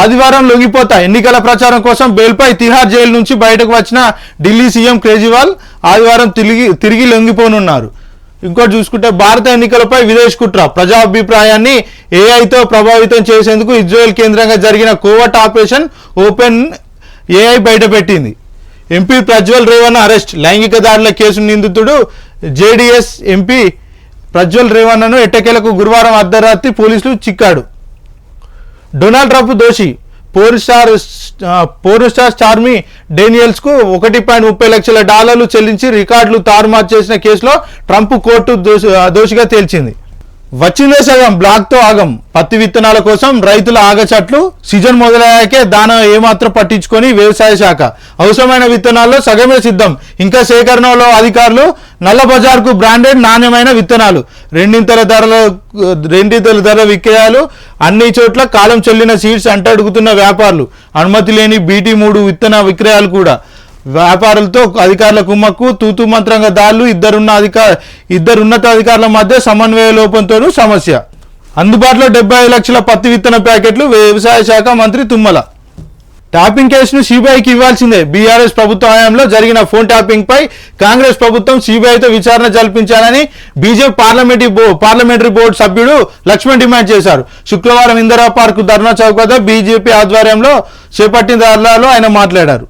ఆదివారం లొంగిపోతా ఎన్నికల ప్రచారం కోసం బెయిల్పై తిహార్ జైలు నుంచి బయటకు వచ్చిన ఢిల్లీ సీఎం కేజ్రీవాల్ ఆదివారం తిరిగి తిరిగి లొంగిపోనున్నారు. ఇంకోటి చూసుకుంటే భారత ఎన్నికలపై విదేశ్ కుట్ర ప్రజాభిప్రాయాన్ని ఏఐతో ప్రభావితం చేసేందుకు ఇజ్రాయెల్ కేంద్రంగా జరిగిన కోవట్ ఆపరేషన్ ఓపెన్ ఏఐ బయటపెట్టింది. ఎంపీ ప్రజ్వల్ రేవణ అరెస్ట్ లైంగిక దాడుల కేసు నిందితుడు జేడీఎస్ ఎంపీ ప్రజ్వల్ రేవణను ఎట్టకేలకు గురువారం అర్ధరాత్రి పోలీసులు చిక్కాడు. డొనాల్డ్ ట్రంప్ దోషి porn star porn star Stormy డేనియల్స్కు ఒకటి పాయింట్ ముప్పై లక్షల డాలర్లు చెల్లించి రికార్డులు తారుమారు చేసిన కేసులో ట్రంప్ కోర్టు దోషిగా తేల్చింది. వచ్చిందే సగం బ్లాక్తో ఆగం. పత్తి విత్తనాల కోసం రైతుల ఆగచట్లు సీజన్ మొదలయ్యాకే దాన ఏమాత్రం పట్టించుకొని వ్యవసాయ శాఖ. అవసరమైన విత్తనాల్లో సగమే సిద్ధం. ఇంకా సేకరణలో అధికారులు నల్ల బజార్కు బ్రాండెడ్ నాణ్యమైన విత్తనాలు. రెండింతల ధరల రెండింతల ధర విక్రయాలు అన్ని చోట్ల కాలం చెల్లిన సీడ్స్ అంటడుగుతున్న వ్యాపారులు. అనుమతి లేని బీటీ మూడు విత్తన విక్రయాలు కూడా. వ్యాపారులతో అధికారుల కుమ్మక్కు తూతు మంత్రంగా దాళ్ళు ఇద్దరున్న అధికార ఇద్దరు ఉన్నతాధికారుల మధ్య సమన్వయ లోపంతోనూ సమస్య. అందుబాటులో డెబ్బై లక్షల పత్తి విత్తన ప్యాకెట్లు వ్యవసాయ శాఖ మంత్రి తుమ్మల. ట్యాపింగ్ కేసును సిబిఐకి ఇవ్వాల్సిందే. బీఆర్ఎస్ ప్రభుత్వ హయాంలో జరిగిన ఫోన్ ట్యాపింగ్ పై కాంగ్రెస్ ప్రభుత్వం సిబిఐతో విచారణ జరిపించాలని బీజేపీ పార్లమెంటరీ బో పార్లమెంటరీ బోర్డు సభ్యుడు లక్ష్మణ్ డిమాండ్ చేశారు. శుక్రవారం ఇందిరా పార్క్ ధర్నా చౌక్ వద్ద బీజేపీ ఆధ్వర్యంలో చేపట్టిన ధర్నాలో ఆయన మాట్లాడారు.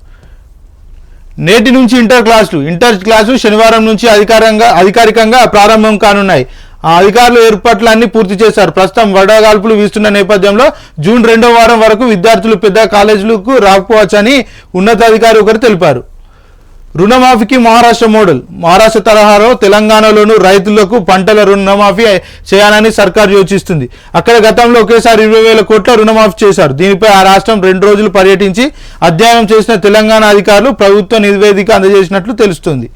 నేటి నుంచి ఇంటర్ క్లాసులు. ఇంటర్ క్లాసులు శనివారం నుంచి అధికారంగా అధికారికంగా ప్రారంభం కానున్నాయి. ఆ అధికారులు ఏర్పాట్లన్నీ పూర్తి చేశారు. ప్రస్తుతం వడగాల్పులు వీస్తున్న నేపథ్యంలో జూన్ రెండో వారం వరకు విద్యార్థులు పెద్ద కాలేజీలకు రాకపోవచ్చని ఉన్నతాధికారి ఒకరు తెలిపారు. రుణమాఫీకి మహారాష్ట్ర మోడల్. మహారాష్ట్ర తరహాలో తెలంగాణలోను రైతులకు పంటల రుణమాఫీ చేయాలని సర్కార్ యోచిస్తుంది. అక్కడ గతంలో ఒకేసారి ఇరవై వేల కోట్ల రుణమాఫీ చేశారు. దీనిపై ఆ రాష్ట్రం రెండు రోజులు పర్యటించి అధ్యయనం చేసిన తెలంగాణ అధికారులు ప్రభుత్వ నివేదిక అందజేసినట్లు తెలుస్తుంది.